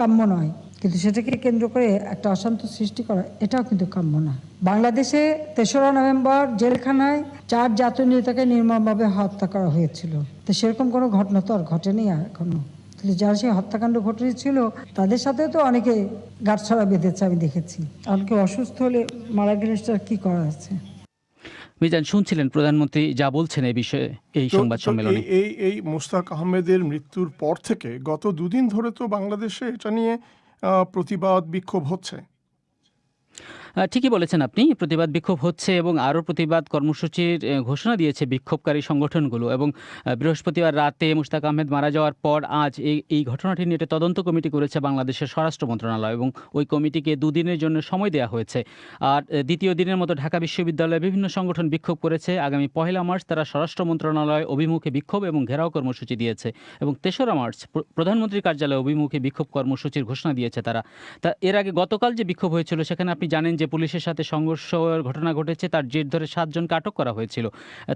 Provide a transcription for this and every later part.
কাম্য নয়। কিন্তু সেটাকে কেন্দ্র করে একটা অশান্ত সৃষ্টি করা, এটাও কিন্তু কাম্য না। বাংলাদেশে তেসরা নভেম্বর জেলখানায় চার জাতীয় নেতাকে নির্মমভাবে হত্যা করা হয়েছিল। তো সেরকম কোনো ঘটনা তো আর ঘটেনি আর এখনও। তাহলে যারা সেই হত্যাকাণ্ড ঘটেছিল, তাদের সাথে তো অনেকে গাঁটছড়া বেঁধেছে আমি দেখেছি। অনেকে অসুস্থ হলে মারা গেলে কি করা আছে? মিজান শুনছিলেন প্রধানমন্ত্রী যা বলছেন এই বিষয়ে এই সংবাদ সম্মেলনে? এই- এই মোস্তাক আহমেদের মৃত্যুর পর থেকে গত দুদিন ধরে তো বাংলাদেশে এটা নিয়ে প্রতিবাদ বিক্ষোভ হচ্ছে। ঠিকই বলেছেন আপনি, প্রতিবাদ বিক্ষোভ হচ্ছে এবং আরও প্রতিবাদ কর্মসূচির ঘোষণা দিয়েছে বিক্ষোভকারী সংগঠনগুলো এবং বৃহস্পতিবার রাতে মুশতাক আহমেদ মারা যাওয়ার পর আজ এই এই ঘটনাটি নিয়ে তদন্ত কমিটি করেছে বাংলাদেশের স্বরাষ্ট্র মন্ত্রণালয় এবং ওই কমিটিকে দুদিনের জন্য সময় দেওয়া হয়েছে। আর দ্বিতীয় দিনের মতো ঢাকা বিশ্ববিদ্যালয়ে বিভিন্ন সংগঠন বিক্ষোভ করেছে। আগামী পহেলা মার্চ তারা স্বরাষ্ট্র মন্ত্রণালয় অভিমুখে বিক্ষোভ এবং ঘেরাও কর্মসূচি দিয়েছে এবং তেসরা মার্চ প্র- প্রধানমন্ত্রীর কার্যালয়ে অভিমুখে বিক্ষোভ কর্মসূচির ঘোষণা দিয়েছে তারা। তা, এর আগে গতকাল যে বিক্ষোভ হয়েছিল সেখানে আপনি জানেন যে পুলিশের সাথে সংঘর্ষের ঘটনা ঘটেছে, তার জের ধরে সাতজনকে আটক করা হয়েছিল।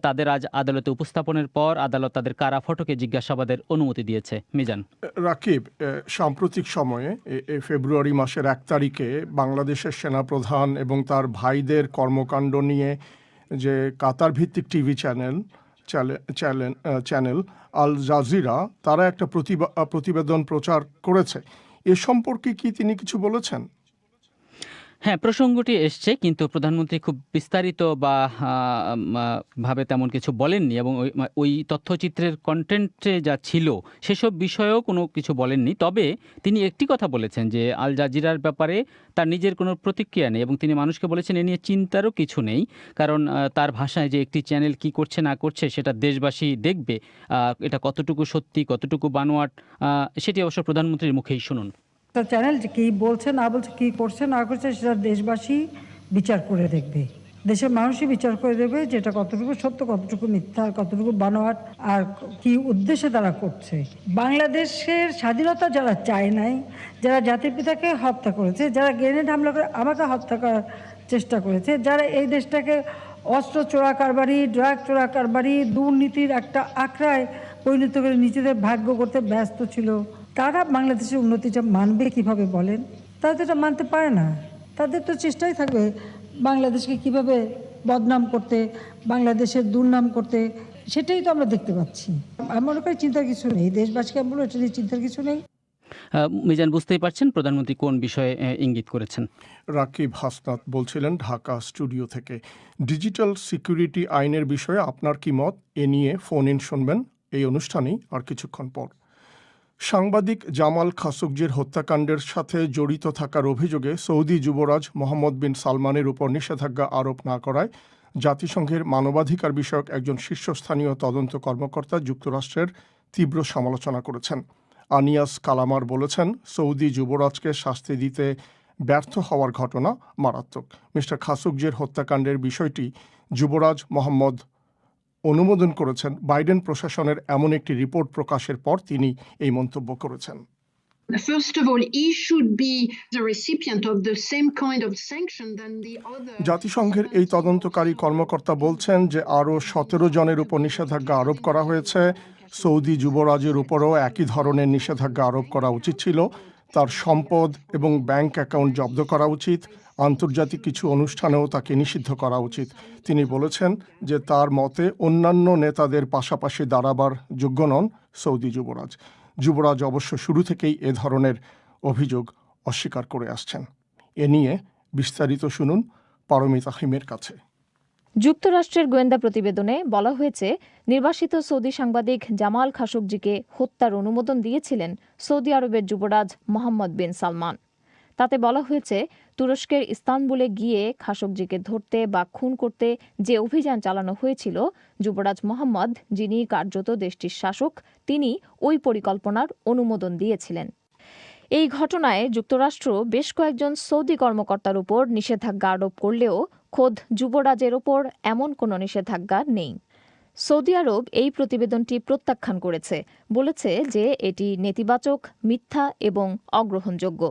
তাদের আজ আদালতে উপস্থাপনের পর আদালত তাদের কারা ফটকে জিজ্ঞাসাবাদের অনুমতি দিয়েছে। মিজান। রাকিব সাম্প্রতিক সময়ে ফেব্রুয়ারি মাসের এক তারিখে বাংলাদেশের সেনাপ্রধান এবং তার ভাইদের কর্মকাণ্ড নিয়ে যে কাতার ভিত্তিক TV channel channel, Al Jazeera, তারা একটা প্রতিবা- প্রতিবেদন প্রচার করেছে। এ সম্পর্কে কি তিনি কিছু বলেছেন? হ্যাঁ প্রসঙ্গটি এসছে, কিন্তু প্রধানমন্ত্রী খুব বিস্তারিত বা ভাবে তেমন কিছু বলেননি এবং ওই তথ্যচিত্রের কন্টেন্টে যা ছিল, সেসব বিষয়েও কোনো কিছু বলেননি। তবে তিনি একটি কথা বলেছেন যে, আল জাজিরার ব্যাপারে তার নিজের কোনো প্রতিক্রিয়া নেই এবং তিনি মানুষকে বলেছেন, এ নিয়ে চিন্তারও কিছু নেই। কারণ তার ভাষায় যে একটি চ্যানেল কি করছে, না করছে, সেটা দেশবাসী দেখবে। এটা কতটুকু সত্যি, কতটুকু বানোয়াট সেটি অবশ্য প্রধানমন্ত্রীর মুখেই শুনুন। একটা চ্যানেল যে কী বলছে, না বলছে, কী করছে, না করছে, সেটা দেশবাসী বিচার করে দেখবে। দেশের মানুষই বিচার করে দেবে যে এটা কতটুকু সত্য, কতটুকু মিথ্যা, কতটুকু বানোয়াট আর কি উদ্দেশ্যে তারা করছে। বাংলাদেশের স্বাধীনতা যারা চায় নাই, যারা জাতির পিতাকে হত্যা করেছে, যারা গ্রেনেড হামলা করে আমাকে হত্যা করার চেষ্টা করেছে, যারা এই দেশটাকে অস্ত্র চোরা কারবারি, ড্রাগ চোরা কারবারি, দুর্নীতির একটা আখড়ায় পরিণত করে নিজেদের ভাগ্য করতে ব্যস্ত ছিল তারা বাংলাদেশের উন্নতিটা মানবে কীভাবে বলেন? তারা তো এটা মানতে পারে না। তাদের তো চেষ্টাই থাকবে বাংলাদেশকে কীভাবে বদনাম করতে বাংলাদেশের দুর্নাম করতে সেটাই তো আমরা দেখতে পাচ্ছি। আমি মনে করি চিন্তার কিছু নেই। দেশবাসীকে আমি বলব এটা নিয়ে চিন্তার কিছু নেই। মিজান বুঝতেই পারছেন প্রধানমন্ত্রী কোন বিষয়ে ইঙ্গিত করেছেন? রাকিব হাসনাত বলছিলেন ঢাকা স্টুডিও থেকে ডিজিটাল সিকিউরিটি আইনের বিষয়ে আপনার কি মত? এ নিয়ে ফোন ইন শুনবেন। এই অনুষ্ঠানেই আর কিছুক্ষণ পর। সাংবাদিক জামাল খাসুকজির হত্যাকাণ্ডের সাথে জড়িত থাকার অভিযোগে সৌদি যুবরাজ মোহাম্মদ বিন সালমানের উপর নিষেধাজ্ঞা আরোপ না করায় জাতিসংঘের মানবাধিকার বিষয়ক একজন শীর্ষস্থানীয় তদন্ত কর্মকর্তা যুক্তরাষ্ট্রের তীব্র সমালোচনা করেছেন। আনিয়াস কালামার বলেছেন, সৌদি যুবরাজকে শাস্তি দিতে ব্যর্থ হওয়ার ঘটনা মারাত্মক। মিস্টার খাসুকজির হত্যাকাণ্ডের বিষয়টি যুবরাজ মোহাম্মদ অনুমোদন করেছেন বাইডেন প্রশাসনের এমন একটি রিপোর্ট প্রকাশের পর তিনি এই মন্তব্য করেছেন. জাতিসংঘের এই তদন্তকারী কর্মকর্তা বলছেন যে আরও সতেরো জনের উপর নিষেধাজ্ঞা আরোপ করা হয়েছে। সৌদি যুবরাজের উপরও একই ধরনের নিষেধাজ্ঞা আরোপ করা উচিত ছিল। তার সম্পদ এবং ব্যাংক অ্যাকাউন্ট জব্দ করা উচিত। আন্তর্জাতিক কিছু অনুষ্ঠানেও তাকে নিষিদ্ধ করা উচিত। তিনি বলেছেন যে তার মতে অন্যান্য নেতাদের পাশাপাশি দাঁড়াবার যোগ্য নন সৌদি যুবরাজ। যুবরাজ অবশ্য শুরু থেকেই এ ধরনের অভিযোগ অস্বীকার করে আসছেন। এ নিয়ে বিস্তারিত শুনুন পারমিতা হিমের কাছে। যুক্তরাষ্ট্রের গোয়েন্দা প্রতিবেদনে বলা হয়েছে, নির্বাসিত সৌদি সাংবাদিক জামাল খাশোগজিকে হত্যার অনুমোদন দিয়েছিলেন সৌদি আরবের যুবরাজ মোহাম্মদ বিন সালমান। তাতে বলা হয়েছে, তুরস্কের ইস্তানবুলে গিয়ে খাসকজিকে ধরতে বা খুন করতে যে অভিযান চালানো হয়েছিল, যুবরাজ মোহাম্মদ, যিনি কার্যত দেশটির শাসক, তিনি ওই পরিকল্পনার অনুমোদন দিয়েছিলেন। এই ঘটনায় যুক্তরাষ্ট্র বেশ কয়েকজন সৌদি কর্মকর্তার উপর নিষেধাজ্ঞা আরোপ করলেও খোদ যুবরাজের ওপর এমন কোনো নিষেধাজ্ঞা নেই। সৌদি আরব এই প্রতিবেদনটি প্রত্যাখ্যান করেছে, বলেছে যে এটি নেতিবাচক, মিথ্যা এবং অগ্রহণযোগ্য।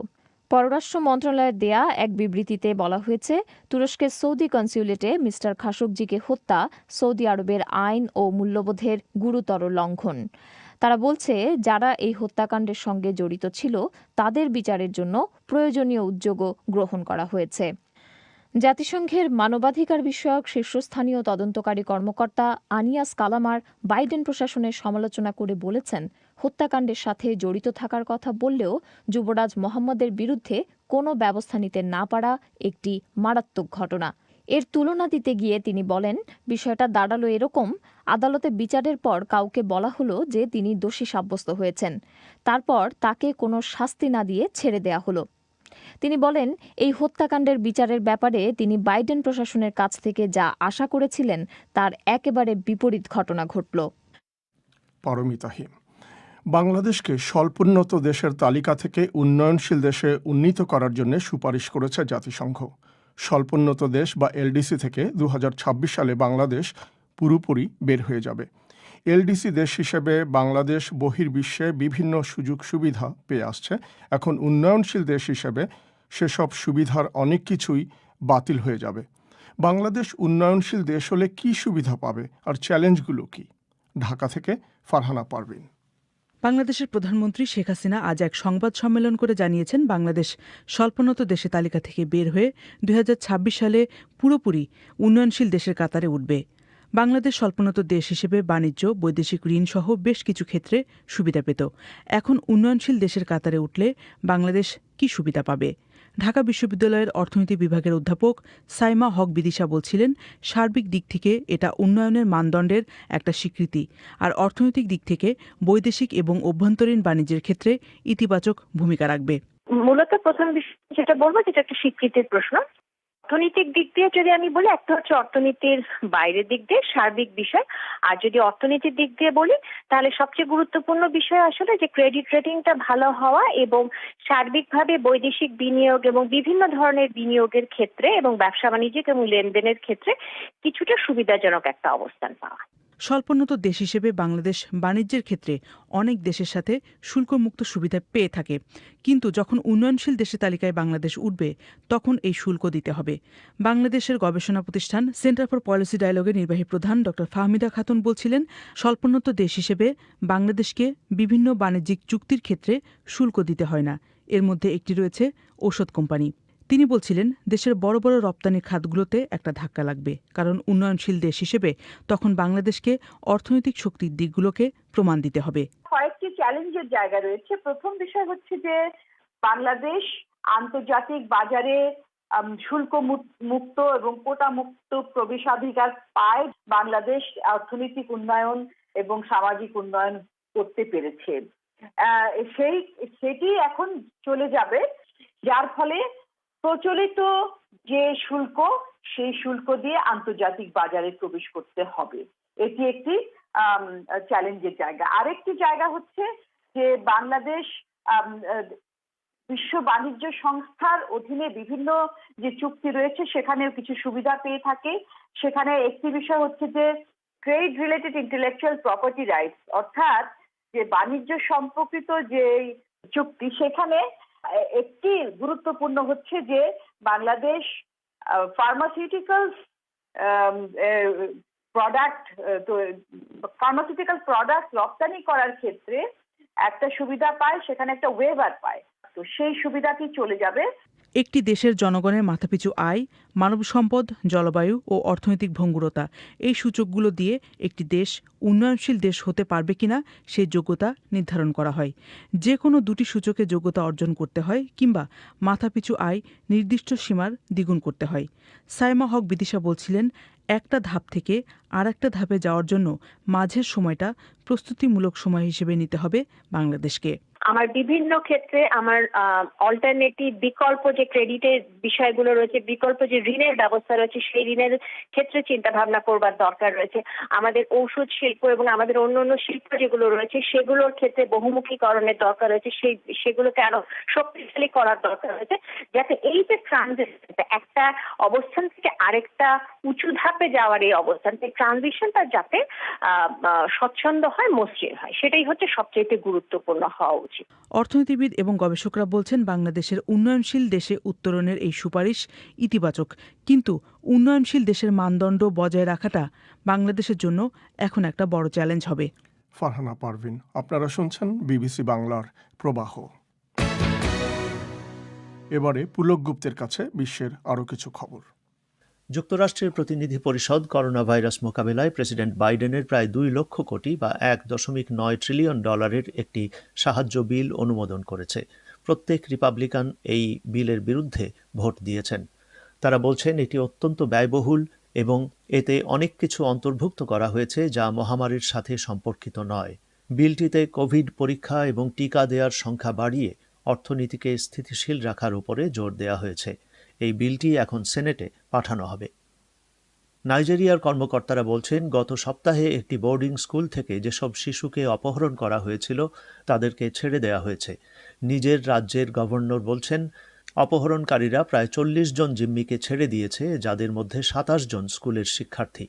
পররাষ্ট্র মন্ত্রণালয়ের দেয়া এক বিবৃতিতে বলা হয়েছে, তুরস্কের সৌদি কনসিউলেটে মিস্টার খাশোগজিকে হত্যা সৌদি আরবের আইন ও মূল্যবোধের গুরুতর লঙ্ঘন। তারা বলছে, যারা এই হত্যাকাণ্ডের সঙ্গে জড়িত ছিল, তাদের বিচারের জন্য প্রয়োজনীয় উদ্যোগও গ্রহণ করা হয়েছে। জাতিসংঘের মানবাধিকার বিষয়ক শীর্ষস্থানীয় তদন্তকারী কর্মকর্তা আনিয়াস কালামার বাইডেন প্রশাসনের সমালোচনা করে বলেছেন হত্যাকাণ্ডের সাথে জড়িত থাকার কথা বললেও যুবরাজ মোহাম্মদের বিরুদ্ধে কোনো ব্যবস্থা নিতে না পারা একটি মারাত্মক ঘটনা। এর তুলনা দিতে গিয়ে তিনি বলেন, বিষয়টা দাঁড়াল এরকম, আদালতে বিচারের পর কাউকে বলা হলো যে তিনি দোষী সাব্যস্ত হয়েছেন। তারপর তাকে কোনো শাস্তি না দিয়ে ছেড়ে দেয়া হলো। তিনি বলেন, এই হত্যাকাণ্ডের বিচারের ব্যাপারে তিনি বাইডেন প্রশাসনের কাছ থেকে যা আশা করেছিলেন তার একেবারে বিপরীত ঘটনা ঘটল। বাংলাদেশকে স্বল্পোন্নত দেশের তালিকা থেকে উন্নয়নশীল দেশে উন্নীত করার জন্য সুপারিশ করেছে জাতিসংঘ। স্বল্পোন্নত দেশ বা এলডিসি থেকে দু হাজার ছাব্বিশ সালে বাংলাদেশ পুরোপুরি বের হয়ে যাবে। এলডিসি দেশ হিসেবে বাংলাদেশ বহির্বিশ্বে বিভিন্ন সুযোগ সুবিধা পেয়ে আসছে। এখন উন্নয়নশীল দেশ হিসেবে সেসব সুবিধার অনেক কিছুই বাতিল হয়ে যাবে। বাংলাদেশ উন্নয়নশীল দেশ হলে কী সুবিধা পাবে? আর চ্যালেঞ্জগুলো কী? ঢাকা থেকে ফারহানা পারভিন। বাংলাদেশের প্রধানমন্ত্রী শেখ হাসিনা আজ এক সংবাদ সম্মেলন করে জানিয়েছেন বাংলাদেশ স্বল্পোন্নত দেশে তালিকা থেকে বের হয়ে দুই হাজার ছাব্বিশ সালে পুরোপুরি উন্নয়নশীল দেশের কাতারে উঠবে। বাংলাদেশ স্বল্পোন্নত দেশ হিসেবে বাণিজ্য, বৈদেশিক ঋণ সহ বেশ কিছু ক্ষেত্রে সুবিধা পেত। এখন উন্নয়নশীল দেশের কাতারে উঠলে বাংলাদেশ কি সুবিধা পাবে? ঢাকা বিশ্ববিদ্যালয়ের অর্থনীতি বিভাগের অধ্যাপক সাইমা হক বিদিশা বলছিলেন, সার্বিক দিক থেকে এটা উন্নয়নের মানদণ্ডের একটা স্বীকৃতি, আর অর্থনৈতিক দিক থেকে বৈদেশিক এবং অভ্যন্তরীণ বাণিজ্যের ক্ষেত্রে ইতিবাচক ভূমিকা রাখবে। মূলত প্রথম বিষয় যেটা বলব, যেটা একটা স্বীকৃতির প্রশ্ন অর্থনৈতিক দিক দিয়ে যদি আমি বলি, একটা হচ্ছে অর্থনীতির বাইরের দিক দিয়ে সার্বিক বিষয়। আর যদি অর্থনীতির দিক দিয়ে বলি, তাহলে সবচেয়ে গুরুত্বপূর্ণ বিষয় আসলে যে ক্রেডিট রেটিংটা ভালো হওয়া এবং সার্বিকভাবে বৈদেশিক বিনিয়োগ এবং বিভিন্ন ধরনের বিনিয়োগের ক্ষেত্রে এবং ব্যবসা বাণিজ্যিক এবং লেনদেনের ক্ষেত্রে কিছুটা সুবিধাজনক একটা অবস্থান পাওয়া। স্বল্পোন্নত দেশ হিসেবে বাংলাদেশ বাণিজ্যের ক্ষেত্রে অনেক দেশের সাথে শুল্কমুক্ত সুবিধা পেয়ে থাকে। কিন্তু যখন উন্নয়নশীল দেশের তালিকায় বাংলাদেশ উঠবে, তখন এই শুল্ক দিতে হবে। বাংলাদেশের গবেষণা প্রতিষ্ঠান সেন্টার ফর পলিসি ডায়ালগের নির্বাহী প্রধান ড. ফাহমিদা খাতুন বলছিলেন, স্বল্পোন্নত দেশ হিসেবে বাংলাদেশকে বিভিন্ন বাণিজ্যিক চুক্তির ক্ষেত্রে শুল্ক দিতে হয় না। এর মধ্যে একটি রয়েছে ঔষধ কোম্পানি। তিনি বলছিলেন, দেশের বড় বড় রপ্তানি খাতগুলোতে একটা ধাক্কা লাগবে, কারণ উন্নয়নশীল দেশ হিসেবে তখন বাংলাদেশকে অর্থনৈতিক শক্তির দিকগুলোকে প্রমাণ দিতে হবে। কয়েকটি চ্যালেঞ্জের জায়গা রয়েছে। প্রথম বিষয় হচ্ছে যে, বাংলাদেশ আন্তর্জাতিক বাজারে শুল্ক মুক্ত এবং কোটা মুক্ত প্রবেশাধিকার পায় বাংলাদেশ অর্থনৈতিক উন্নয়ন এবং সামাজিক উন্নয়ন করতে পেরেছে। সেই, সেটি এখন চলে যাবে, যার ফলে প্রচলিত যে শুল্ক, সেই শুল্ক দিয়ে আন্তর্জাতিক বাজারে প্রবেশ করতে হবে। এটি একটি চ্যালেঞ্জের জায়গা। আরেকটি জায়গা হচ্ছে যে বাংলাদেশ বিশ্ব বাণিজ্য সংস্থার অধীনে বিভিন্ন যে চুক্তি রয়েছে, সেখানেও কিছু সুবিধা পেয়ে থাকে। সেখানে একটি বিষয় হচ্ছে যে trade related intellectual property rights অর্থাৎ যে বাণিজ্য সম্পর্কিত যে চুক্তি, সেখানে একটি গুরুত্বপূর্ণ হচ্ছে যে Bangladesh pharmaceuticals product pharmaceutical product রপ্তানি করার ক্ষেত্রে একটা সুবিধা পায়, সেখানে একটা ওয়েভার পায়। তো সেই সুবিধাটি চলে যাবে। একটি দেশের জনগণের মাথাপিছু আয়, মানব সম্পদ, জলবায়ু ও অর্থনৈতিক ভঙ্গুরতা, এই সূচকগুলো দিয়ে একটি দেশ উন্নয়নশীল দেশ হতে পারবে কিনা সেই যোগ্যতা নির্ধারণ করা হয়। যে কোনো দুটি সূচকে যোগ্যতা অর্জন করতে হয় কিংবা মাথাপিছু আয় নির্দিষ্ট সীমার দ্বিগুণ করতে হয়। সাইমা হক বিদিশা বলছিলেন, একটা ধাপ থেকে আর একটা ধাপে যাওয়ার জন্য মাঝের সময়টা প্রস্তুতিমূলক সময় হিসেবে নিতে হবে বাংলাদেশকে। আমার বিভিন্ন ক্ষেত্রে আমার অল্টারনেটিভ বিকল্প যে ক্রেডিটের বিষয়গুলো রয়েছে, বিকল্প যে ঋণের ব্যবস্থা রয়েছে, সেই ঋণের ক্ষেত্রে চিন্তা ভাবনা করবার দরকার রয়েছে। আমাদের ঔষধ শিল্প এবং আমাদের অন্য অন্য শিল্প যেগুলো রয়েছে, সেগুলোর ক্ষেত্রে বহুমুখীকরণের দরকার রয়েছে। সেই, সেগুলোকে আরও শক্তিশালী করার দরকার রয়েছে, যাতে এই যে ট্রানজিশন একটা অবস্থান থেকে আরেকটা উঁচু ধাপে যাওয়ার এই অবস্থান এই ট্রানজিশনটা যাতে স্বচ্ছন্দ হয় মসৃণ হয়। সেটাই হচ্ছে সবচেয়ে গুরুত্বপূর্ণ হওয়া উচিত। অর্থনীতিবিদ এবং গবেষকরা বলছেন বাংলাদেশের উন্নয়নশীল দেশে উত্তরণের এই সুপারিশ ইতিবাচক। কিন্তু উন্নয়নশীল দেশের মানদণ্ড বজায় রাখাটা বাংলাদেশের জন্য এখন একটা বড় চ্যালেঞ্জ হবে। ফারহানা পারভিন আপনারা শুনছেন বিবিসি বাংলার প্রবাহ। এবারে পুলক গুপ্তের কাছে বিশ্বের আরও কিছু খবর। যুক্তরাষ্ট্রের প্রতিনিধি পরিষদ করোনা ভাইরাস মোকাবেলায় প্রেসিডেন্ট বাইডেনের প্রায় দুই লক্ষ কোটি বা এক দশমিক নয় ট্রিলিয়ন ডলারের একটি সাহায্য বিল অনুমোদন করেছে। প্রত্যেক রিপাবলিকান এই বিলের বিরুদ্ধে ভোট দিয়েছেন। তারা বলছেন, এটি অত্যন্ত ব্যয়বহুল এবং এতে অনেক কিছু অন্তর্ভুক্ত করা হয়েছে যা মহামারীর সাথে সম্পর্কিত নয়। বিলটিতে কোভিড পরীক্ষা এবং টিকা দেওয়ার সংখ্যা বাড়িয়ে অর্থনীতিকে স্থিতিশীল রাখার উপরে জোর দেওয়া হয়েছে। এই বিলটি এখন সেনেটে পাঠানো হবে। নাইজেরিয়ার কর্মকর্তারা বলছেন, গত সপ্তাহে একটি বোর্ডিং স্কুল থেকে যেসব শিশুকে অপহরণ করা হয়েছিল, তাদেরকে ছেড়ে দেওয়া হয়েছে। নিজের রাজ্যের গভর্নর বলছেন, অপহরণকারীরা প্রায় চল্লিশ জন জিম্মিকে ছেড়ে দিয়েছে, যাদের মধ্যে সাতাশ জন স্কুলের শিক্ষার্থী।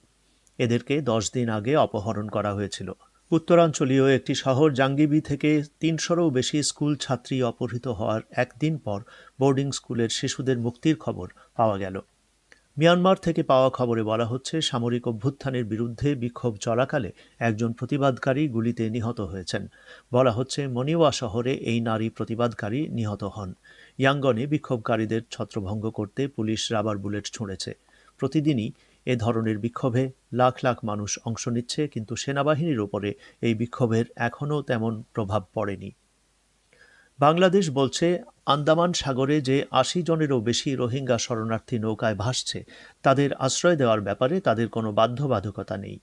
এদেরকে দশ দিন আগে অপহরণ করা হয়েছিল। উত্তরাঞ্চলীয় একটি শহর জাঙ্গিবি থেকে তিনশোরও বেশি স্কুল ছাত্রী অপহৃত হওয়ার একদিন পর বোর্ডিং স্কুলের শিশুদের মুক্তির খবর পাওয়া গেল। মিয়ানমার থেকে পাওয়া খবরে বলা হচ্ছে, সামরিক অভ্যুত্থানের বিরুদ্ধে বিক্ষোভ চলাকালে একজন প্রতিবাদকারী গুলিতে নিহত হয়েছেন। বলা হচ্ছে, মনিওয়া শহরে এই নারী প্রতিবাদকারী নিহত হন। ইয়াঙ্গনে বিক্ষোভকারীদের ছত্রভঙ্গ করতে পুলিশ রাবার বুলেট ছুঁড়েছে। প্রতিদিনই এ ধরনের বিক্ষোভে লাখ লাখ মানুষ অংশ নিচ্ছে, কিন্তু সেনাবাহিনীর ওপরে এই বিক্ষোভের এখনও তেমন প্রভাব পড়েনি। বাংলাদেশ বলছে, আন্দামান সাগরে যে আশি জনেরও বেশি রোহিঙ্গা শরণার্থী নৌকায় ভাসছে, তাদের আশ্রয় দেওয়ার ব্যাপারে তাদের কোনো বাধ্যবাধকতা নেই।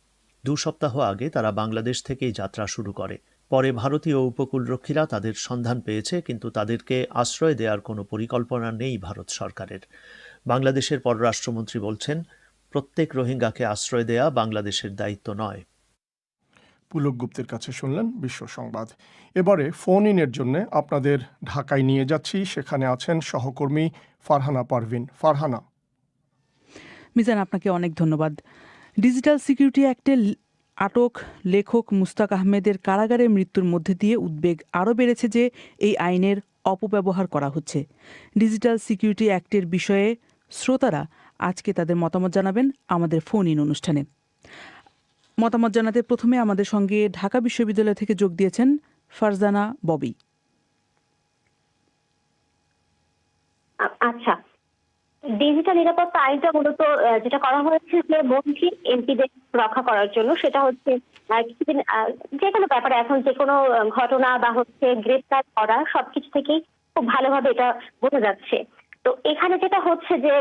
দু সপ্তাহ আগে তারা বাংলাদেশ থেকেই যাত্রা শুরু করে। পরে ভারতীয় উপকূলরক্ষীরা তাদের সন্ধান পেয়েছে, কিন্তু তাদেরকে আশ্রয় দেওয়ার কোনো পরিকল্পনা নেই ভারত সরকারের। বাংলাদেশের পররাষ্ট্রমন্ত্রী বলছেন প্রত্যেক রোহিঙ্গাকে আশ্রয় দেয়া বাংলাদেশের দায়িত্ব নয়। পুলক গুপ্তের কাছে শুনলেন বিশ্ব সংবাদ। এবারে ফোন ইনের জন্য আপনাদের ঢাকায় নিয়ে যাচ্ছি। সেখানে আছেন সহকর্মী ফারহানা পারভিন। ফারহানা। মিজান আপনাকে অনেক ধন্যবাদ। ডিজিটাল সিকিউরিটি অ্যাক্টে ল- আটক লেখক মুস্তাক আহমেদের কারাগারে মৃত্যুর মধ্যে দিয়ে উদ্বেগ আরও বেড়েছে যে এই আইনের অপব্যবহার করা হচ্ছে। ডিজিটাল সিকিউরিটি অ্যাক্টের বিষয়ে শ্রোতারা আজকে তাদের মতামত জানাবেন আমাদের ফোন ইন অনুষ্ঠানে। মতামত জানাতে প্রথমে আমাদের সঙ্গে ঢাকা বিশ্ববিদ্যালয় থেকে যোগ দিয়েছেন ফারজানা ববি। আচ্ছা। ডিজিটাল নিরাপত্তা আইনটা মূলত যেটা করা হয়েছে যে মন্ত্রী এমপিদের রক্ষা করার জন্য, সেটা হচ্ছে কিছুদিন যে কোনো ব্যাপারে এখন যে কোনো ঘটনা বা হচ্ছে গ্রেপ্তার করা, সবকিছু থেকেই খুব ভালোভাবে এটা বোঝা যাচ্ছে। তো এখানে যেটা হচ্ছে যে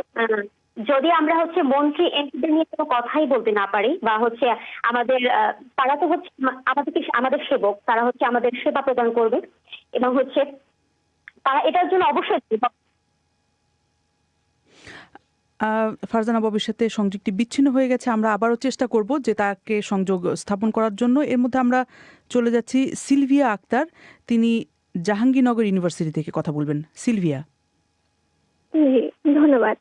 যদি আমরা হচ্ছে মন্ত্রী এমপিদের নিয়ে কোনো কথাই বলতে না পারি বা হচ্ছে আমাদের তারা তো হচ্ছে আমা- আমাদেরকে আমাদের সেবক তারা হচ্ছে আমাদের সেবা প্রদান করবে এবং হচ্ছে তারা এটার জন্য অবশ্যই আহ, ফারজানা ববির সাথে সংযোগটি বিচ্ছিন্ন হয়ে গেছে আমরা আবারও চেষ্টা করব যে তাকে সংযোগ স্থাপন করার জন্য। এর মধ্যে আমরা চলে যাচ্ছি সিলভিয়া আক্তার তিনি জাহাঙ্গীরনগর ইউনিভার্সিটি থেকে কথা বলবেন। সিলভিয়া। ধন্যবাদ।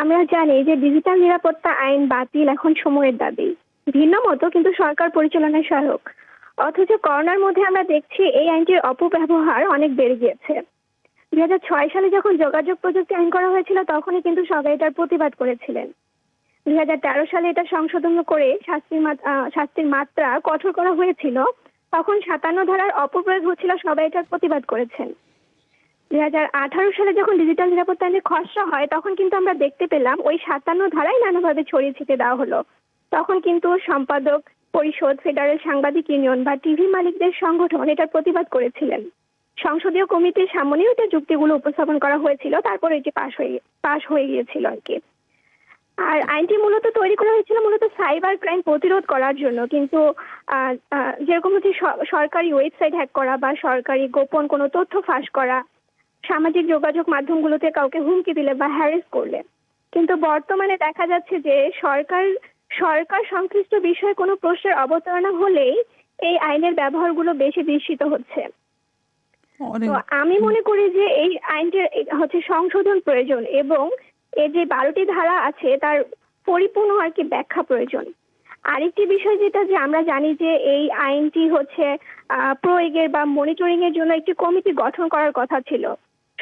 আমরা জানি যে ডিজিটাল নিরাপত্তা আইন বাতিল এখন সময়ের দাবি। ভিন্ন মতো কিন্তু সরকার পরিচালনায় সহায়ক। অথচ করোনার মধ্যে আমরা দেখছি এই আইনটির অপব্যবহার অনেক বেড়ে গিয়েছে। দুই হাজার ছয় সালে যখন যোগাযোগ প্রযুক্তি আইন করা হয়েছিল, তখনই কিন্তু সবাই এটার প্রতিবাদ করেছিলেন। দুই হাজার তেরো সালে এটা সংশোধন করে শাস্তির শাস্তির মাত্রা কঠোর করা হয়েছিল, তখন সাতান্ন ধারার অপপ্রয়োগ হচ্ছিল, সবাই এটার প্রতিবাদ করেছেন। দুই হাজার আঠারো সালে যখন ডিজিটাল নিরাপত্তা আইনের খসড়া হয়, তখন কিন্তু আমরা দেখতে পেলাম ওই সাতান্ন ধারাই নানাভাবে ছড়িয়ে ছিটিয়ে দেওয়া হলো। তখন কিন্তু সম্পাদক পরিষদ, ফেডারেল সাংবাদিক ইউনিয়ন বা টিভি মালিকদের সংগঠন এটার প্রতিবাদ করেছিলেন। সংসদীয় কমিটির সামনেও এটা যুক্তিগুলো উপস্থাপন করা হয়েছিল, তারপর এটি পাশ হয়ে পাশ হয়ে গিয়েছিল আর কি। আর আইনটি মূলত তৈরি করা হয়েছিল মূলত সাইবার ক্রাইম প্রতিরোধ করার জন্য, কিন্তু যেরকম হচ্ছে সরকারি ওয়েবসাইট হ্যাক করা বা সরকারি গোপন কোনো তথ্য ফাঁস করা সামাজিক যোগাযোগ মাধ্যমগুলোতে কাউকে হুমকি দিলে বা হ্যারেস করলে। কিন্তু বর্তমানে দেখা যাচ্ছে যে সরকার সরকার সংশ্লিষ্ট বিষয়ে কোনো প্রশ্নের অবতারণা হলেই এই আইনের ব্যবহারগুলো বেশি বিস্মিত হচ্ছে। তো আমি মনে করি যে এই আইনটির হচ্ছে সংশোধন প্রয়োজন এবং এর যে বারোটি ধারা আছে তার পরিপূর্ণ আর কি ব্যাখ্যা প্রয়োজন। আরেকটি বিষয় যেটা যে আমরা জানি যে এই আইনটি হচ্ছে আহ, প্রয়োগের বা মনিটরিং এর জন্য একটি কমিটি গঠন করার কথা ছিল।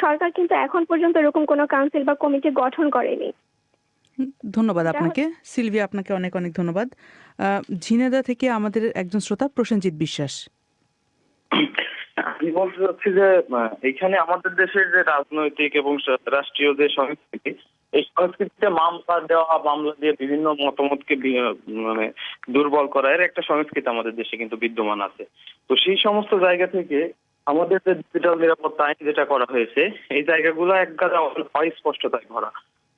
সরকার কিন্তু এখন পর্যন্ত এরকম কোনো কাউন্সিল বা কমিটি গঠন করেনি। ধন্যবাদ আপনাকে। সিলভিয়া আপনাকে অনেক অনেক ধন্যবাদ। ঝিনেদা থেকে আমাদের একজন শ্রোতা প্রসেনজিৎ বিশ্বাস। আমি বলতে চাচ্ছি যে এখানে আমাদের দেশের যে রাজনৈতিক এবং রাষ্ট্রীয় যে সংস্কৃতি এই সংস্কৃতিতে মামলা দেওয়া মামলা দিয়ে বিভিন্ন মতামতকে মানে দুর্বল করা এর একটা সংস্কৃতি আমাদের দেশে কিন্তু বিদ্যমান আছে। তো সেই সমস্ত জায়গা থেকে আমাদের যে ডিজিটাল নিরাপত্তা আইন যেটা করা হয়েছে, এই জায়গাগুলো একগাদা অস্পষ্টতায় ভরা।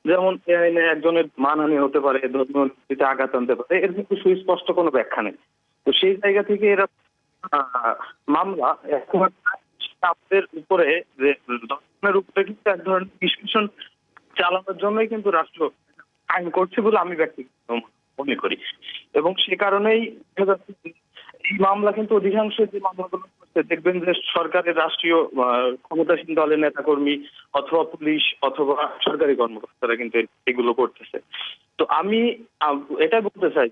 যেমন আইনে একজনের মানহানি হতে পারে ধর্মীয় আঘাত আনতে পারে, এর কিন্তু সুস্পষ্ট কোনো ব্যাখ্যা নেই। তো সেই জায়গা থেকে এরা মামলা আমাদের উপরে যে ধর্মের উপরে কিন্তু এক ধরনের ডিসকাশন চালানোর জন্যই কিন্তু রাষ্ট্র আইন করছে বলে আমি ব্যক্তিগত মনে করি। এবং সে কারণেই এই মামলা কিন্তু অধিকাংশ যে মামলাগুলো দেখবেন যে সরকারের রাষ্ট্রীয় ক্ষমতাসীন দলের নেতাকর্মী অথবা পুলিশ অথবা সরকারি কর্মকর্তারা কিন্তু এগুলো করতেছে। তো আমি এটা বলতে চাই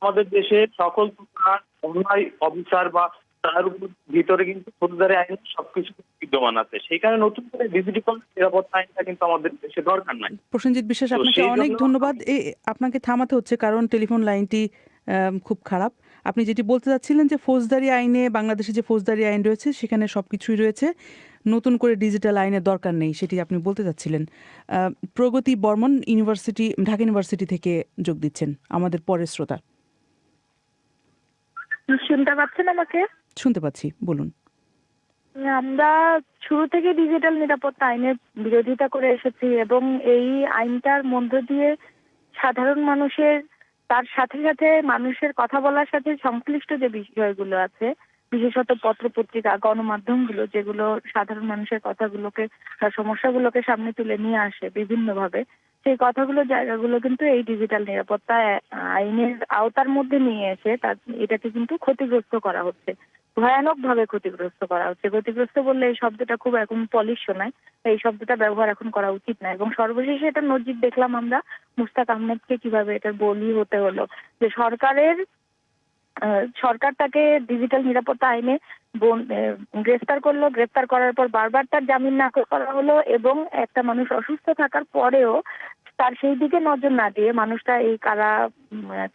আমাদের দেশে সকল প্রকার অন্যায় অবিচার বা তার উপর ভিতরে কিন্তু ফৌজদারি আইন সবকিছু বিদ্যমান আছে। সেই কারণে নতুন করে ডিজিটাল নিরাপত্তা আইনটা কিন্তু আমাদের দেশে দরকার নাই। প্রসেনজিৎ বিশ্বাস আপনাকে অনেক ধন্যবাদ। আপনাকে থামাতে হচ্ছে কারণ টেলিফোন লাইনটি খুব খারাপ। আপনি যেটি বলতে চাচ্ছিলেন যে ফৌজদারি আইনে বাংলাদেশে যে ফৌজদারি আইন রয়েছে সেখানে সব কিছুই রয়েছে। নতুন করে ডিজিটাল আইনের দরকার নেই সেটি আপনি বলতে চাচ্ছিলেন। প্রগতি বর্মন ইউনিভার্সিটি ঢাকা ইউনিভার্সিটি থেকে যোগ দিচ্ছেন আমাদের পরের শ্রোতা। শুনতে পাচ্ছেন আমাকে? শুনতে পাচ্ছি বলুন। আমরা শুরু থেকে ডিজিটাল নিরাপত্তা আইনের বিরোধিতা করে এসেছি এবং এই আইনটার মধ্য দিয়ে সাধারণ মানুষের তার সাথে সাথে মানুষের কথা বলার সাথে সংশ্লিষ্ট যে বিষয়গুলো আছে, বিশেষত পত্র পত্রিকা গণমাধ্যমগুলো, যেগুলো সাধারণ মানুষের কথাগুলোকে সমস্যাগুলোকে সামনে তুলে নিয়ে আসে বিভিন্নভাবে, সেই কথাগুলো জায়গাগুলো কিন্তু এই ডিজিটাল নিরাপত্তা আইনের আওতার মধ্যে নিয়ে এসে তার, এটাকে কিন্তু ক্ষতিগ্রস্ত করা হচ্ছে। ভয়ানক ভাবে ক্ষতিগ্রস্ত করা হচ্ছে। ক্ষতিগ্রস্ত বললে এই শব্দটা খুব এখন পলিশ শোনায় এই শব্দটা ব্যবহার এখন করা উচিত না। এবং সর্বশেষে এটা নজির দেখলাম আমরা মুস্তাক আহমেদকে কীভাবে এটার বলি হতে হলো। যে সরকারের সরকার তাকে ডিজিটাল নিরাপত্তা আইনে গ্রেফতার করল। গ্রেফতার করার পর বারবার তার জামিন নাকচ করা হলো এবং একটা মানুষ অসুস্থ থাকার পরেও তার সেই দিকে নজর না দিয়ে মানুষটা এই কারা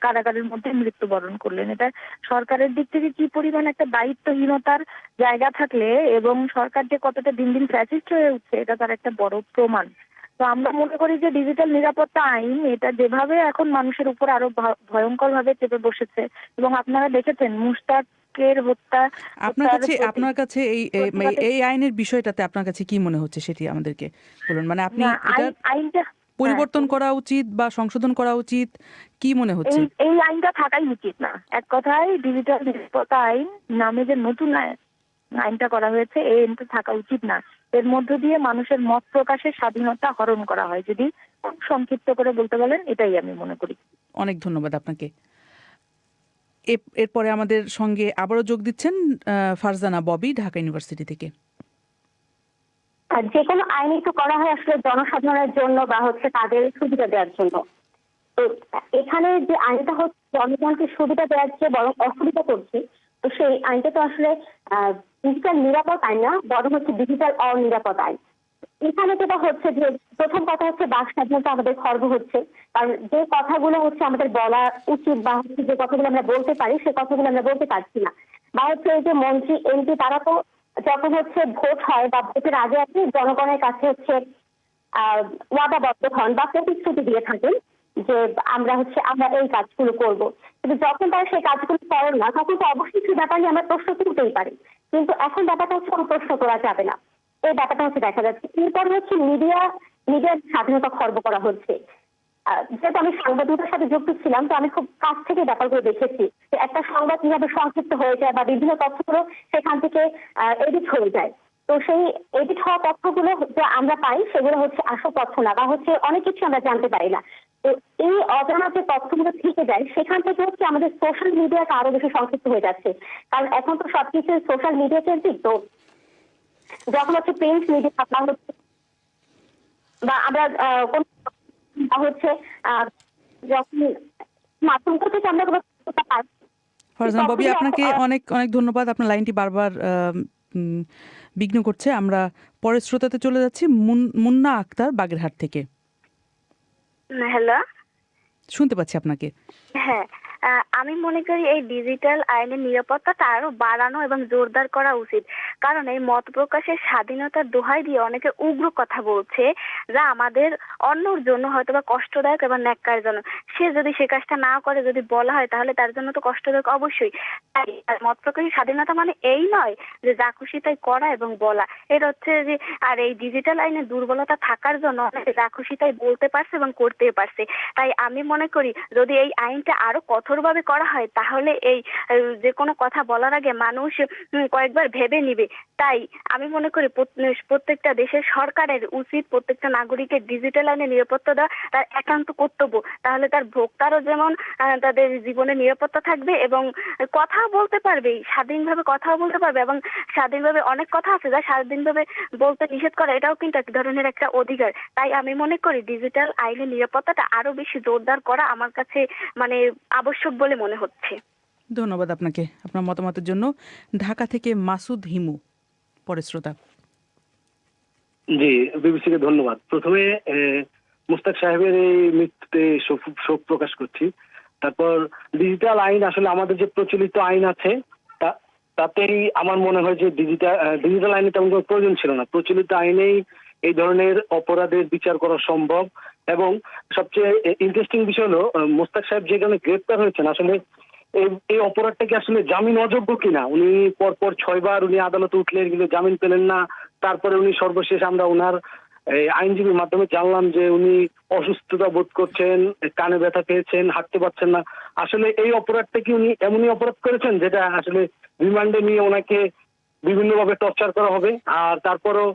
কারাগারের মধ্যে মৃত্যুবরণ করলেন। এটা সরকারের দিক থেকে কি পরিমাণ একটা দায়িত্বহীনতার জায়গা থাকলে এবং সরকার যে কতটা দিন দিন ফ্যাসিস্ট হয়ে উঠছে এটা তার একটা বড় প্রমাণ। তো আমরা মনে করি যে ডিজিটাল নিরাপত্তা আইন এটা যেভাবে এখন মানুষের উপর আরও ভয়ঙ্কর ভাবে চেপে বসেছে এবং আপনারা দেখেছেন মুস্তাকের হত্যা আপনার কাছে আপনার কাছে এই এই- আইনের বিষয়টাতে আপনার কাছে কি মনে হচ্ছে সেটি আমাদেরকে বলুন? মানে আপনি এটা আইনটা পরিবর্তন করা উচিত বা সংশোধন করা উচিত? কি মনে হচ্ছে? এই আইনটা থাকাই উচিত না। এক কথায় ডিজিটাল নিরাপত্তা আইন নামে যে নতুন আইনটা করা হয়েছে এই আইনটা থাকা উচিত না। এর মধ্য দিয়ে মানুষের মত প্রকাশের স্বাধীনতা হরণ করা হয়। যদি খুব সংক্ষিপ্ত করে বলতে বলেন এটাই আমি মনে করি। অনেক ধন্যবাদ আপনাকে। এরপরে আমাদের সঙ্গে আবারও যোগ দিচ্ছেন ফারজানা ববি ঢাকা ইউনিভার্সিটি থেকে। যে কোনো আইনই তো করা হয় আসলে জনসাধারণের জন্য বা হচ্ছে তাদের সুবিধা দেওয়ার জন্য। তো এখানে যে আইনটা হচ্ছে জনগণকে সুবিধা দেওয়ার চেয়ে বরং অসুবিধা করছে, তো সেই আইনটা তো আসলে ডিজিটাল নিরাপদ আইন না, বরং হচ্ছে ডিজিটাল অনিরাপদ আইন। এখানে যেটা হচ্ছে যে প্রথম কথা হচ্ছে বাক স্বাধীনতা আমাদের খর্ব হচ্ছে, কারণ যে কথাগুলো হচ্ছে আমাদের বলা উচিত বা হচ্ছে যে কথাগুলো আমরা বলতে পারি, সে কথাগুলো আমরা বলতে পারছি না। বা হচ্ছে এই যে মন্ত্রী, এমপি, তারা তো যখন হচ্ছে ভোট হয় বা ভোটের আগে আগে জনগণের কাছে হচ্ছে ওয়াদাবদ্ধ হন বা প্রতিশ্রুতি দিয়ে থাকেন যে আমরা হচ্ছে, আমরা এই কাজগুলো করব। কিন্তু যখন তারা সেই কাজগুলো করেন না, তখন তো অবশ্যই সেই ব্যাপারে আমরা প্রশ্ন তুলতেই পারি। কিন্তু এখন ব্যাপারটা হচ্ছে কোনো প্রশ্ন করা যাবে না। এই ব্যাপারটা হচ্ছে দেখা যাচ্ছে। এরপর হচ্ছে মিডিয়া, মিডিয়ার স্বাধীনতা খর্ব করা হচ্ছে। যেহেতু আমি সাংবাদিকতার সাথে যুক্ত ছিলাম, তো আমি খুব কাছ থেকে ব্যাপারগুলো দেখেছি যে একটা সংবাদ কীভাবে সংক্ষিপ্ত হয়ে যায় বা বিভিন্ন তথ্যগুলো সেখান থেকে এডিট হয়ে যায়। তো সেই এডিট হওয়া তথ্যগুলো যে আমরা পাই, সেগুলো হচ্ছে আসল তথ্য না বা হচ্ছে অনেক কিছু আমরা জানতে পারি না। তো এই অজানা যে তথ্যগুলো থেকে যায়, সেখান থেকে হচ্ছে আমাদের সোশ্যাল মিডিয়াটা আরও বেশি সংক্ষিপ্ত হয়ে যাচ্ছে। কারণ এখন তো সবকিছু সোশ্যাল মিডিয়া কেন্দ্রিক তো? যখন হচ্ছে প্রিন্ট মিডিয়া বা হচ্ছে বা আমরা কোন হচ্ছে যখন মাধ্যমগুলো থেকে আমরা ফারজানা ববি আপনাকে অনেক অনেক ধন্যবাদ। আপনার লাইনটি বারবার বিঘ্ন করছে। আমরা পরের শ্রোতাতে চলে যাচ্ছি মুন্না আক্তার বাগেরহাট থেকে। হ্যালো শুনতে পাচ্ছি আপনাকে। হ্যাঁ। আমি মনে করি এই ডিজিটাল আইনের নিরাপত্তাটা আরও বাড়ানো এবং জোরদার করা উচিত। কারণ এই মত প্রকাশের স্বাধীনতার দোহাই দিয়ে অনেকে উগ্র কথা বলছে, যা আমাদের অন্যর জন্য হয়তো বা কষ্টদায়ক এবং ন্যাক্কারজনক সে যদি সে কাজটা না করে, যদি বলা হয়, তাহলে তার জন্য তো কষ্টদায়ক অবশ্যই। তাই মত প্রকাশের স্বাধীনতা মানে এই নয় যে যা খুশি তাই করা এবং বলা। এটা হচ্ছে যে, আর এই ডিজিটাল আইনের দুর্বলতা থাকার জন্য অনেকে যা খুশি তাই বলতে পারছে এবং করতে পারছে। তাই আমি মনে করি, যদি এই আইনটা আরও কঠোরভাবে করা হয়, তাহলে এই যে কোনো কথা বলার আগে মানুষ কয়েকবার ভেবে নিবে। তাই আমি মনে করি প্রত্যেকটা দেশের সরকারের উচিত প্রত্যেকটা নাগরিকের ডিজিটাল আইনে নিরাপত্তা দেওয়া তার একান্ত কর্তব্য। তাহলে তার ভোক্তারও যেমন তাদের জীবনে নিরাপত্তা থাকবে এবং কথা বলতে পারবে, স্বাধীনভাবে কথাও বলতে পারবে এবং স্বাধীনভাবে অনেক কথা আছে যা স্বাধীনভাবে বলতে নিষেধ করা, এটাও কিন্তু এক ধরনের একটা অধিকার। তাই আমি মনে করি ডিজিটাল আইনের নিরাপত্তাটা আরও বেশি জোরদার করা আমার কাছে মানে আবশ্যক। বলে মনে হচ্ছে। ধন্যবাদ আপনাকে। আপনার মতামতের জন্য ঢাকা থেকে মাসুদ হিমু পরে শ্রোতা। জি বিবিসিকে ধন্যবাদ। প্রথমে মুস্তাক সাহেবের এই মৃত্যুতে শোক প্রকাশ করছি। তারপর ডিজিটাল আইন আসলে আমাদের যে প্রচলিত আইন আছে তা- তাতেই আমার মনে হয় যে ডিজিটাল ডিজিটাল আইনে তেমন কোনো প্রয়োজন ছিল না। প্রচলিত আইনেই এই ধরনের অপরাধের বিচার করা সম্ভব। এবং সবচেয়ে ইন্টারেস্টিং বিষয় হলো মোস্তাক সাহেব যেখানে গ্রেপ্তার হয়েছেন, আসলে এই এই অপরাধটা কি আসলে জামিন অযোগ্য কিনা? উনি পরপর ছয়বার উনি আদালতে উঠলেন, কিন্তু জামিন পেলেন না। তারপরে উনি সর্বশেষ আমরা ওনার আইনজীবীর মাধ্যমে জানলাম যে উনি অসুস্থতা বোধ করছেন, কানে ব্যথা পেয়েছেন, হাঁটতে পারছেন না। আসলে এই অপরাধটা কি উনি এমনই অপরাধ করেছেন যেটা আসলে রিমান্ডে নিয়ে ওনাকে বিভিন্নভাবে টর্চার করা হবে? আর তারপরও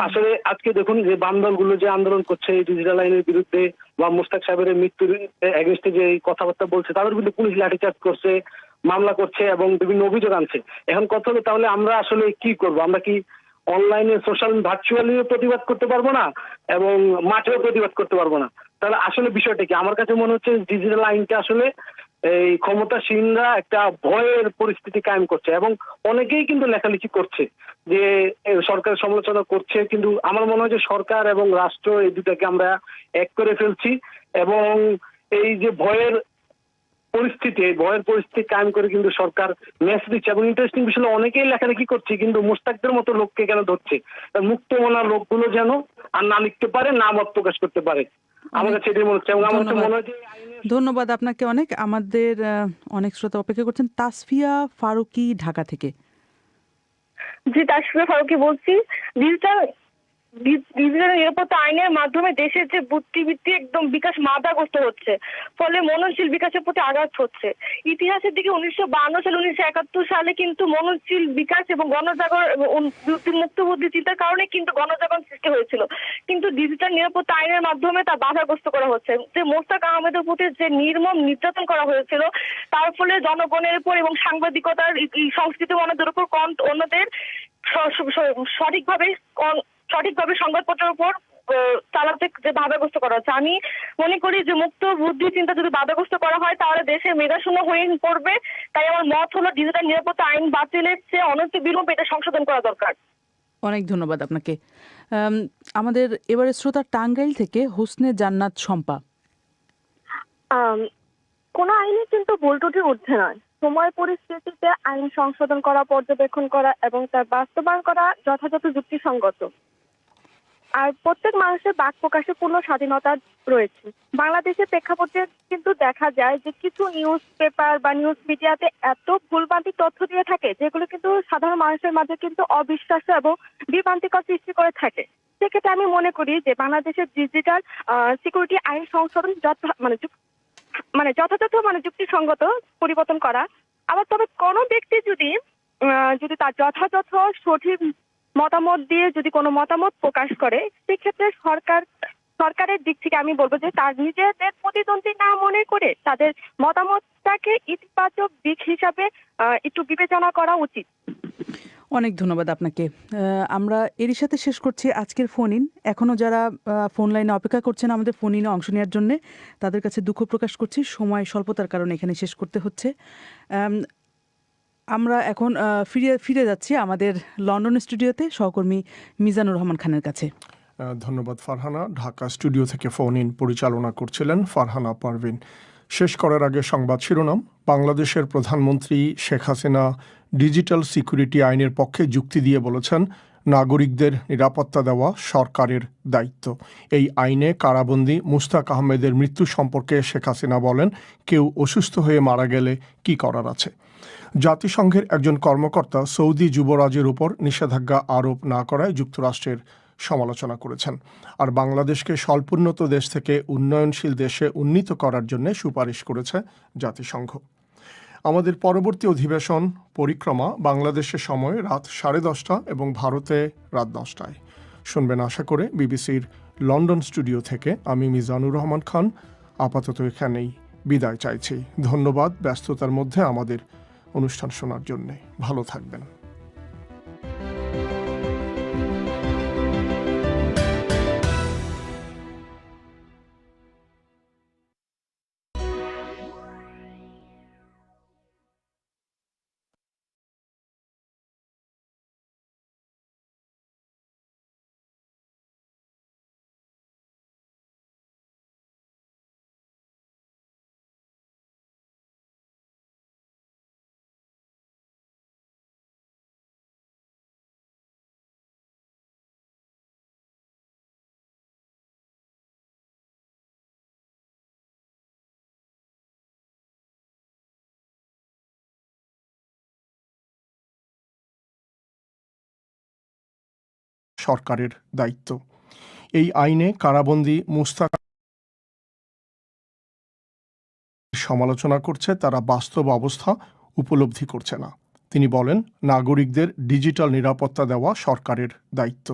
আসলে আজকে দেখুন যে বাম দলগুলো যে আন্দোলন করছে এই ডিজিটাল আইনের বিরুদ্ধে, বা মুস্তাক সাহেবের মৃত্যুর এগেনস্টে যে কথাবার্তা বলছে, তাদের বিরুদ্ধে পুলিশ লাঠিচার্জ করছে, মামলা করছে এবং বিভিন্ন অভিযোগ আনছে। এখন কথা হলো তাহলে আমরা আসলে কি করব? আমরা কি অনলাইনে সোশ্যাল ভার্চুয়ালিও প্রতিবাদ করতে পারব না? এবং মাঠেও প্রতিবাদ করতে পারব না? তাহলে আসলে বিষয়টা কি? আমার কাছে মনে হচ্ছে ডিজিটাল আইনটা আসলে এই ক্ষমতাসীনরা একটা ভয়ের পরিস্থিতি কায়েম করছে এবং অনেকেই কিন্তু লেখালেখি করছে যে এ, সরকারের সমালোচনা করছে। কিন্তু আমার মনে হয় যে সরকার এবং রাষ্ট্র এই দুটাকে আমরা এক করে ফেলছি এবং এই যে ভয়ের পরিস্থিতি এই ভয়ের পরিস্থিতি কায়েম করে কিন্তু সরকার মেস দিচ্ছে এবং ইন্টারেস্টিং বিষয় অনেকেই লেখালেখি করছে কিন্তু মুস্তাকদের মতো লোককে কেন ধরছে? মুক্ত মনা লোকগুলো যেন আর না লিখতে পারে না মত প্রকাশ করতে পারে। আমার কাছে এটাই মনে হচ্ছে। এবং আমার কাছে ধন্যবাদ। মনে ধন্যবাদ আপনাকে অনেক। আমাদের আহ, অনেক শ্রোতা অপেক্ষা করছেন তাসফিয়া ফারুকি ঢাকা থেকে। জি তাসফিয়া ফারুকি বলছি। ডিজিটাল ডিজিটাল নিরাপত্তা আইনের মাধ্যমে দেশের যে বুদ্ধিবৃত্তি একদম বিকাশ মাদাগ্রস্ত হচ্ছে, ফলে মননশীল বিকাশের প্রতি আঘাত হচ্ছে। ইতিহাসের দিকে উনিশশো বান্ন সালে, উনিশশো একাত্তর সালে কিন্তু মননশীল বিকাশ এবং গণজাগরণ মুক্ত বুদ্ধি চিন্তার কারণে কিন্তু গণজাগরণ সৃষ্টি হয়েছিল। কিন্তু ডিজিটাল নিরাপত্তা আইনের মাধ্যমে তা বাধাগ্রস্ত করা হচ্ছে। যে মোস্তাক আহমেদের প্রতি যে নির্মম নির্যাতন করা হয়েছিল, তার ফলে জনগণের উপর এবং সাংবাদিকতার সংস্কৃতি মনদের উপর অন্যদের সঠিকভাবে সঠিকভাবে সংবাদপত্রের উপর চালাতে যে বাধাগ্রস্ত করা হচ্ছে। আমি মনে করি যে মুক্ত বুদ্ধি চিন্তা যদি বাধাগ্রস্ত করা হয় তাহলে দেশের মেধাশূন্য হয়ে পড়বে। তাই আমার মত হলো ডিজিটাল নিরাপত্তা আইন বাতিলের চেয়ে অনন্ত বিলম্বে এটা সংশোধন করা দরকার। অনেক ধন্যবাদ আপনাকে। আমাদের এবারে শ্রোতা টাঙ্গাইল থেকে হোসনে জান্নাত শম্পা। কোন আইনে কিন্তু ত্রুটির ঊর্ধ্বে নয়। সময় পরিস্থিতিতে আইন সংশোধন করা পর্যবেক্ষণ করা এবং তার বাস্তবায়ন করা যথাযথ যুক্তিসঙ্গত। আর প্রত্যেক মানুষের বাক প্রকাশে পূর্ণ স্বাধীনতা রয়েছে। বাংলাদেশের প্রেক্ষাপটে কিন্তু দেখা যায় যে কিছু নিউজ পেপার বা নিউজ মিডিয়াতে এত ভুলভ্রান্তি তথ্য দিয়ে থাকে, যেগুলো কিন্তু সাধারণ মানুষের মাঝে কিন্তু অবিশ্বাস্য এবং বিভ্রান্তিকর সৃষ্টি করে থাকে। সেক্ষেত্রে আমি মনে করি যে বাংলাদেশের ডিজিটাল সিকিউরিটি আইন সংশোধন মানে মানে যথাযথ মানে যুক্তিসঙ্গত পরিবর্তন করা। আবার তবে কোনো ব্যক্তি যদি যদি তার যথাযথ সঠিক মতামত দিয়ে যদি কোনো মতামত প্রকাশ করে, সেক্ষেত্রে সরকার, সরকারের দিক থেকে আমি বলব যে তার নিজেদের প্রতিদ্বন্দ্বী না মনে করে তাদের মতামতটাকে ইতিবাচক দিক হিসাবে একটু বিবেচনা করা উচিত। অনেক ধন্যবাদ আপনাকে। আমরা এরই সাথে শেষ করছি আজকের ফোন ইন। এখনও যারা ফোন লাইনে অপেক্ষা করছেন আমাদের ফোন ইনে অংশ নেওয়ার জন্য, তাদের কাছে দুঃখ প্রকাশ করছি। সময় স্বল্পতার কারণে এখানে শেষ করতে হচ্ছে। আমরা এখন ফিরে ফিরে যাচ্ছি আমাদের লন্ডন স্টুডিওতে সহকর্মী মিজানুর রহমান খানের কাছে। ধন্যবাদ ফারহানা। ঢাকা স্টুডিও থেকে ফোন ইন পরিচালনা করছিলেন ফারহানা পারভিন। শেষ করার আগে সংবাদ শিরোনাম। বাংলাদেশের প্রধানমন্ত্রী শেখ হাসিনা ডিজিটাল সিকিউরিটি আইনের পক্ষে যুক্তি দিয়ে বলেছেন নাগরিকদের নিরাপত্তা দেওয়া সরকারের দায়িত্ব। এই আইনে কারাবন্দী মুস্তাক আহমেদের মৃত্যু সম্পর্কে শেখ হাসিনা বলেন, কেউ অসুস্থ হয়ে মারা গেলে কি করার আছে? জাতিসংঘের একজন কর্মকর্তা সৌদি যুবরাজের উপর নিষেধাজ্ঞা আরোপ না করায় যুক্তরাষ্ট্রের সমালোচনা করেছেন। আর বাংলাদেশকে স্বল্পোন্নত দেশ থেকে উন্নয়নশীল দেশে উন্নীত করার জন্য সুপারিশ করেছে জাতিসংঘ। আমাদের পরবর্তী অধিবেশন পরিক্রমা বাংলাদেশের সময় রাত সাড়ে দশটা এবং ভারতে রাত দশটায়। শুনবেন আশা করে বিবিসির লন্ডন স্টুডিও থেকে আমি মিজানুর রহমান খান। আপাতত এখানেই বিদায় চাইছি। ধন্যবাদ ব্যস্ততার মধ্যে আমাদের অনুষ্ঠান শোনার জন্যে। ভালো থাকবেন। সরকারের দায়িত্ব। এই আইনে কারাবন্দি মুস্তাক সমালোচনা করছে, তারা বাস্তব অবস্থা উপলব্ধি করছে না। তিনি বলেন, নাগরিকদের ডিজিটাল নিরাপত্তা দেওয়া সরকারের দায়িত্ব।